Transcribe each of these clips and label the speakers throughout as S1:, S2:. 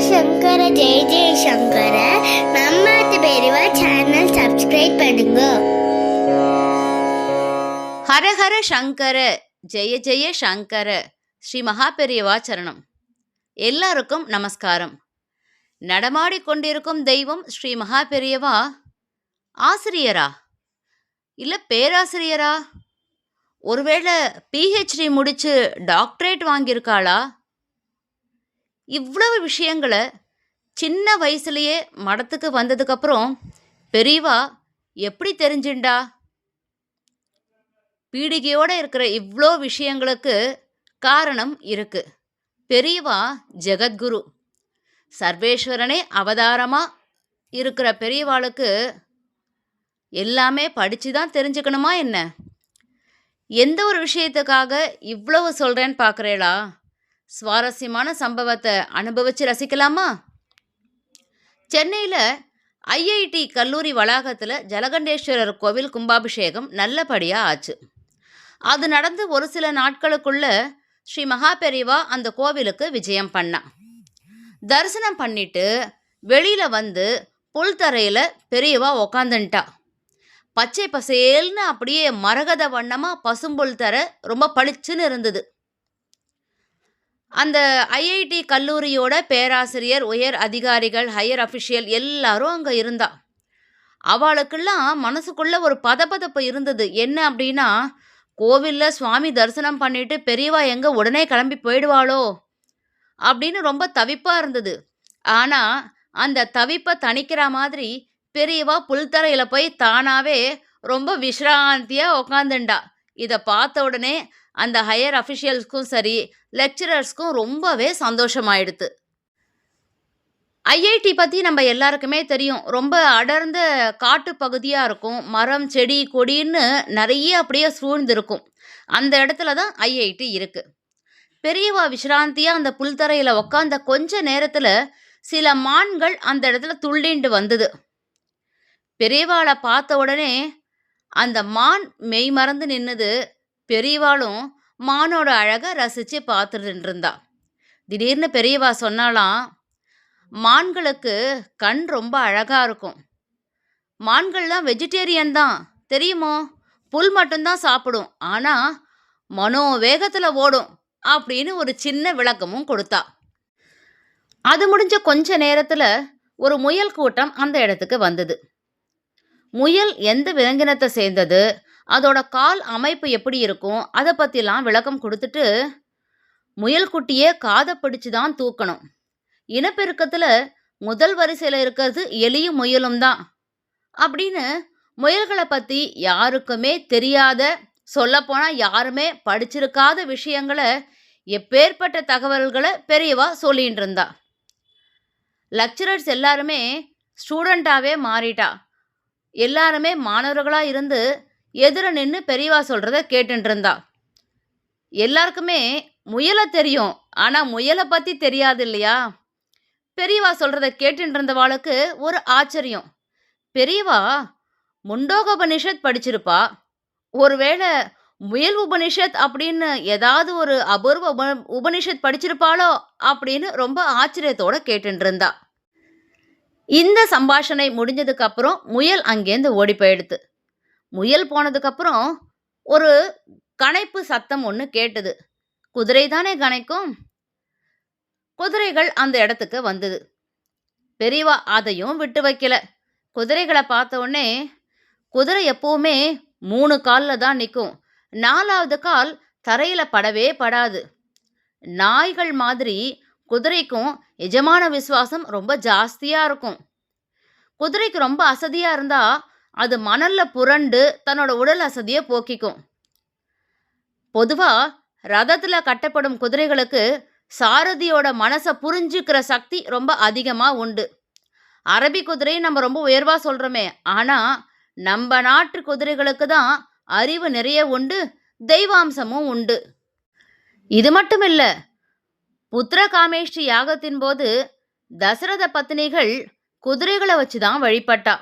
S1: சங்கர ஜெய ஜெய சங்கர நம்ம பெரியவா channel subscribe பண்ணுங்க
S2: ஹரஹர சங்கர ஜெய ஜெய சங்கர ஸ்ரீ மகாபெரியவா சரணம் எல்லாருக்கும் நமஸ்காரம் நடமாடிக்கொண்டிருக்கும் தெய்வம் ஸ்ரீ மகாபெரியவா ஆசிரியரா இல்லை பேராசிரியரா ஒருவேளை பிஹெச்டி முடிச்சு டாக்டரேட் வாங்கியிருக்காளா இவ்வளவு விஷயங்களை சின்ன வயசுலேயே மடத்துக்கு வந்ததுக்கப்புறம் பெரியவா எப்படி தெரிஞ்சுண்டா? பீடிகையோட இருக்கிற இவ்வளோ விஷயங்களுக்கு காரணம் இருக்கு. பெரியவா ஜெகத்குரு. சர்வேஸ்வரனே அவதாரமாக இருக்கிற பெரியவாளுக்கு எல்லாமே படித்து தான் தெரிஞ்சுக்கணுமா என்ன? எந்த ஒரு விஷயத்துக்காக இவ்வளவு சொல்கிறேன்னு பார்க்குறேளா சுவாரஸ்யமான சம்பவத்தை அனுபவிச்சு ரசிக்கலாமா? சென்னையில் ஐஐடி கல்லூரி வளாகத்தில் ஜலகண்டேஸ்வரர் கோவில் கும்பாபிஷேகம் நல்லபடியாக ஆச்சு. அது நடந்து ஒரு சில நாட்களுக்குள்ள ஸ்ரீ மகாபெரிவா அந்த கோவிலுக்கு விஜயம் பண்ணான் தரிசனம் பண்ணிட்டு வெளியில் வந்து புல்தரையில் பெரியவா உக்காந்துட்டா பச்சை பசேல்னு அப்படியே மரகத வண்ணமாக பசும்புல் தரை ரொம்ப பளிச்சுன்னு இருந்தது. அந்த ஐஐடி கல்லூரியோட பேராசிரியர் உயர் அதிகாரிகள் ஹையர் அஃபிஷியல் எல்லாரும் அங்கே இருந்தா. அவளுக்கெல்லாம் மனசுக்குள்ள ஒரு பதபதப்பு இருந்தது. என்ன அப்படின்னா கோவிலில் சுவாமி தரிசனம் பண்ணிட்டு பெரியவா எங்கே உடனே கிளம்பி போயிடுவாளோ? அப்படின்னு ரொம்ப தவிப்பாக இருந்தது. ஆனால் அந்த தவிப்பை தணிக்கிற மாதிரி பெரியவா புல்தரையில் போய் தானாகவே ரொம்ப விஸ்ராந்தியாக உக்காந்துண்டா. இதை பார்த்த உடனே அந்த ஹையர் அஃபிஷியல்ஸ்க்கும் சரி லெக்சரர்ஸ்க்கும் ரொம்பவே சந்தோஷமாயிடுது ஐஐடி பற்றி நம்ம எல்லாருக்குமே தெரியும். ரொம்ப அடர்ந்த காட்டு பகுதியாக இருக்கும். மரம் செடி கொடின்னு நிறைய அப்படியே சூழ்ந்திருக்கும். அந்த இடத்துல தான் ஐஐடி இருக்குது பெரியவா விஸ்ராந்தியாக அந்த புல்தரையில் உக்காந்த கொஞ்ச நேரத்தில் சில மான்கள் அந்த இடத்துல துள்ளிண்டு வந்தது. பெரியவாளை பார்த்த உடனே அந்த மான் மெய் மறந்து நின்னது. பெரியவாளும் மானோட அழகை ரசித்து பார்த்துட்டு இருந்தா திடீர்னு பெரியவா சொன்னாலாம் மான்களுக்கு கண் ரொம்ப அழகாக இருக்கும். மான்கள்லாம் வெஜிடேரியன் தான். தெரியுமோ? புல் மட்டும்தான் சாப்பிடும். ஆனால் மனோ வேகத்தில் ஓடும் அப்படின்னு ஒரு சின்ன விளக்கமும் கொடுத்தா. அது முடிஞ்ச கொஞ்ச நேரத்தில் ஒரு முயல் கூட்டம் அந்த இடத்துக்கு வந்தது. முயல் எந்த விலங்கினத்தை சேர்ந்தது? அதோட கால் அமைப்பு எப்படி இருக்கும் அதை பற்றிலாம் விளக்கம் கொடுத்துட்டு முயல் குட்டியே காதை பிடிச்சு தான் தூக்கணும். இனப்பெருக்கத்தில் முதல் வரிசையில் இருக்கிறது எலியும் முயலும் தான். அப்படின்னு முயல்களை பற்றி யாருக்குமே தெரியாத சொல்லப்போனால் யாருமே படிச்சிருக்காத விஷயங்களை எப்பேற்பட்ட தகவல்களை பெரியவா சொல்லிகிட்டு இருந்தா. லெக்சரர்ஸ் எல்லாருமே ஸ்டூடெண்ட்டாகவே மாறிட்டா. எல்லாருமே மாணவர்களாக இருந்து எதிர நின்று பெரியவா சொல்கிறத கேட்டுட்டு இருந்தா எல்லாருக்குமே முயலை தெரியும் ஆனால் முயலை பற்றி தெரியாது இல்லையா? பெரியவா சொல்கிறத கேட்டுட்டு இருந்தவாளுக்கு ஒரு ஆச்சரியம். பெரியவா முண்டோக உபனிஷத் படிச்சிருப்பா. ஒருவேளை முயல் உபனிஷத் அப்படின்னு ஏதாவது ஒரு அபூர்வ உப உபனிஷத் படிச்சிருப்பாளோ அப்படின்னு ரொம்ப ஆச்சரியத்தோட கேட்டுட்டு இருந்தா இந்த சம்பாஷணை முடிஞ்சதுக்கப்புறம் முயல் அங்கேருந்து ஓடி போயிடுது. முயல் போனதுக்கப்புறம் ஒரு கணைப்பு சத்தம் ஒன்று கேட்டது. குதிரை தானே கணைக்கும்? குதிரைகள் அந்த இடத்துக்கு வந்தது. பெரியவா அதையும் விட்டு வைக்கல. குதிரைகளை பார்த்த உடனே குதிரை எப்பவுமே மூணு காலில் தான் நிற்கும் நாலாவது கால் தரையில் படவே படாது. நாய்கள் மாதிரி குதிரைக்கும் எஜமான விசுவாசம் ரொம்ப ஜாஸ்தியாக இருக்கும். குதிரைக்கு ரொம்ப அசதியாக இருந்தால் அது மணலில் புரண்டு தன்னோட உடல் அசதியை போக்கிக்கும். பொதுவாக ரதத்தில் கட்டப்படும் குதிரைகளுக்கு சாரதியோட மனசை புரிஞ்சுக்கிற சக்தி ரொம்ப அதிகமாக உண்டு. அரபி குதிரையும் நம்ம ரொம்ப உயர்வாக சொல்கிறோமே ஆனால் நம்ம நாட்டு குதிரைகளுக்கு தான் அறிவு நிறைய உண்டு தெய்வாம்சமும் உண்டு. இது மட்டும் இல்லை புத்திர காமேஷ்டி யாகத்தின் போது தசரத பத்தினிகள் குதிரைகளை வச்சு தான் வழிபட்டா.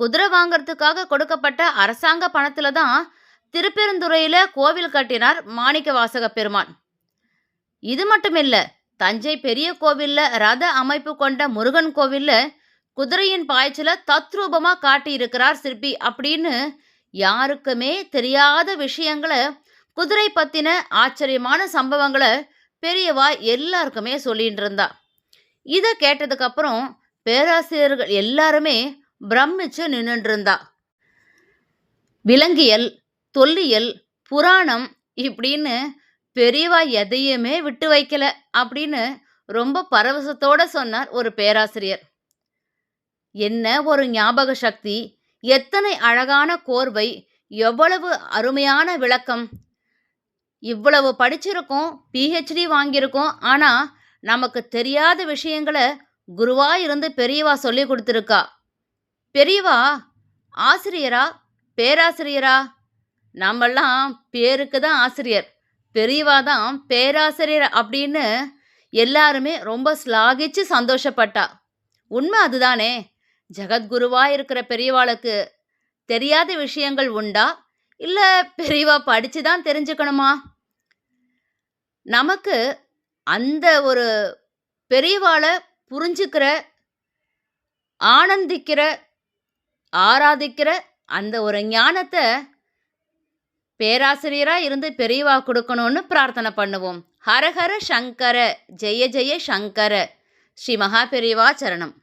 S2: குதிரை வாங்கறதுக்காக கொடுக்கப்பட்ட அரசாங்க பணத்துல தான் திருப்பெருந்துறையில கோவில் கட்டினார் மாணிக்க வாசக பெருமான். இது மட்டும் இல்ல தஞ்சை பெரிய கோவில்ல ரத அமைப்பு கொண்ட முருகன் கோவில்ல குதிரையின் பாய்ச்சல தத்ரூபமா காட்டியிருக்கிறார் சிற்பி அப்படின்னு யாருக்குமே தெரியாத விஷயங்களை குதிரை பத்தின ஆச்சரியமான சம்பவங்களை பெரியவா எல்லாருக்குமே சொல்லிட்டு இருந்தா. இதை கேட்டதுக்கப்புறம் பேராசிரியர்கள் எல்லாருமே பிரமிச்சு நின்றுருந்தா இருந்தா விலங்கியல் தொல்லியல் புராணம் இப்படின்னு பெரியவா எதையுமே விட்டு வைக்கல அப்படின்னு ரொம்ப பரவசத்தோட சொன்னார் ஒரு பேராசிரியர். என்ன ஒரு ஞாபக சக்தி? எத்தனை அழகான கோர்வை? எவ்வளவு அருமையான விளக்கம்? இவ்வளவு படிச்சிருக்கோம் பிஹெச்டி வாங்கியிருக்கோம் ஆனால் நமக்கு தெரியாத விஷயங்களை குருவாக இருந்து பெரியவா சொல்லி கொடுத்துருக்கா. பெரியவா ஆசிரியரா பேராசிரியரா? நம்மெல்லாம் பேருக்கு தான் ஆசிரியர். பெரியவா தான் பேராசிரியர் அப்படின்னு எல்லாருமே ரொம்ப ஸ்லாகிச்சு சந்தோஷப்பட்டா. உண்மை அதுதானே? ஜெகத்குருவாக இருக்கிற பெரியவாளுக்கு தெரியாத விஷயங்கள் உண்டா? இல்லை பெரியவா படித்து தான் தெரிஞ்சுக்கணுமா? நமக்கு அந்த ஒரு பெரியவாளை புரிஞ்சுக்கிற ஆனந்திக்கிற ஆராதிக்கிற அந்த ஒரு ஞானத்தை பேராசிரியராக இருந்து பெரியவா கொடுக்கணும்னு பிரார்த்தனை பண்ணுவோம். ஹரஹர சங்கர ஜெய ஜெய சங்கர ஸ்ரீ மகா பெரியவா சரணம்.